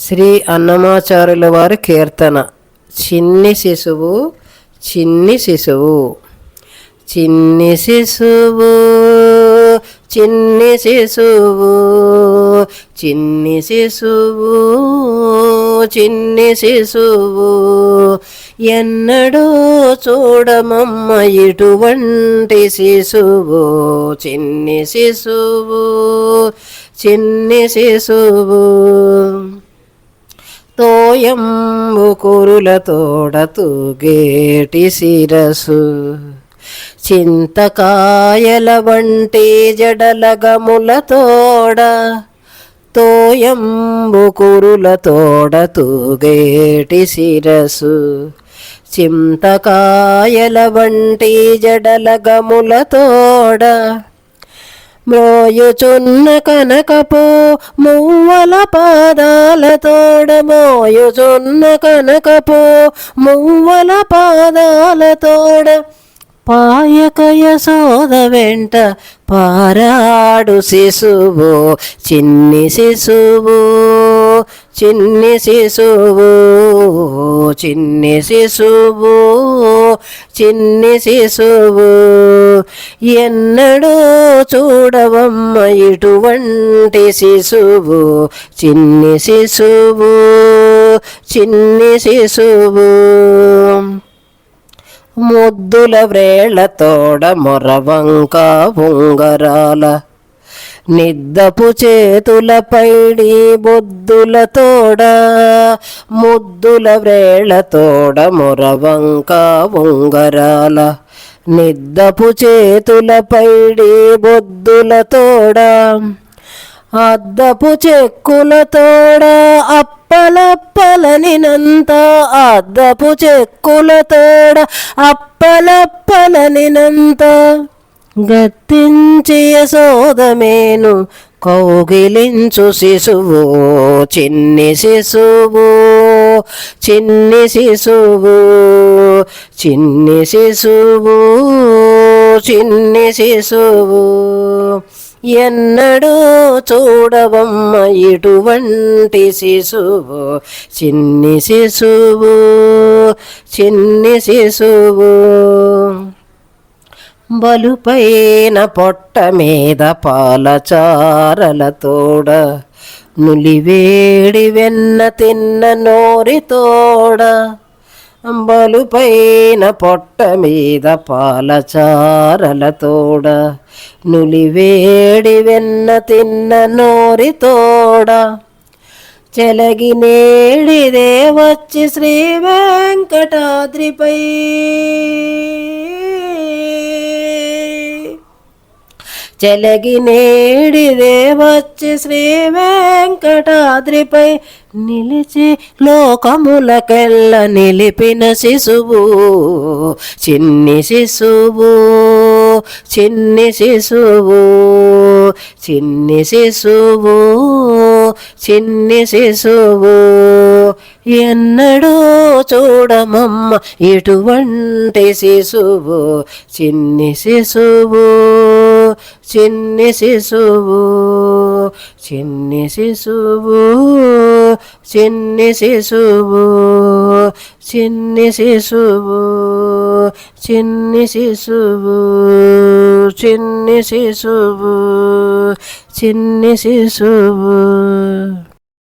శ్రీ అన్నమాచార్యుల వారి కీర్తన. చిన్ని శిశువు చిన్ని శిశువు చిన్ని శిశువు చిన్ని శిశువు చిన్ని శిశువు చిన్ని శిశువు. ఎన్నడూ చూడమమ్మ ఇటువంటి శిశువు చిన్ని శిశువు చిన్ని శిశువు. ఓయంబు తోడతు గేటి శిరసు. చింతకాయల వంటి జడలగముల తోడ తోయంబు కురుల తోడతు గేటి శిరసు. చింతకాయల వంటి జడలగముల తోడ మ్రోయుచున్న కనకపు మువ్వల పాదాల తోడ మోయుచున్న కనకపు మువ్వల పాదాల తోడ పాయకయ సోద వెంట పారాడు శిశువు చిన్ని శిశువు. చిన్ని శిశువు చిన్ని శిశువు చిన్ని శిశువు ఎన్నడూ చూడవమ్మ ఇటువంటి శిశువు చిన్ని శిశువు చిన్ని శిశువు ముద్దుల వ్రేళ్ళతోడ మొరవంక ఉంగరాల నిద్దపు చేతుల పైడి బొద్దుల తోడ ముద్దుల వ్రేళ్ళతోడ మొరవంక ఉంగరాల. నిద్దపు చేతుల పైడి బొద్దుల తోడ అద్దపు చెక్కుల తోడ అప్పలప్పలనినంత అద్దపు చెక్కుల తోడ అప్పలప్పలనినంత గత్తించి యశోదమేను కౌగిలించు శిశువు చిన్ని శిశువు చిన్ని శిశువు చిన్ని శిశువు చిన్ని శిశువు. ఎన్నడూ చూడవమ్మ ఇటువంటి శిశువు చిన్ని శిశువు చిన్ని శిశువు. బలుపైన పొట్ట మీద పాలచారల తోడ నులివేడి వెన్న తిన్న నోరి తోడ. బలుపైన పొట్ట మీద పాలచారల తోడ నులివేడి వెన్న తిన్న నోరి తోడ. చెలగి నేడిదే వచ్చి శ్రీ వెంకటాద్రిపై. చెలగి నేడిదే వచ్చి శ్రీ వెంకటాద్రిపై నిలిచి లోకములకెల్ల నిలిపిన శిశువు చిన్ని శిశువు చిన్ని శిశువు చిన్ని శిశువు చిన్ని శిశువు. ఎన్నడూ చూడమమ్మ ఇటువంటి శిశువు చిన్ని శిశువు. చిన్ని శిశువు చిన్ని శిశువు చిన్ని శిశువు చిన్ని శిశువు చిన్ని శిశువు చిన్ని శిశువు చిన్ని శిశువు.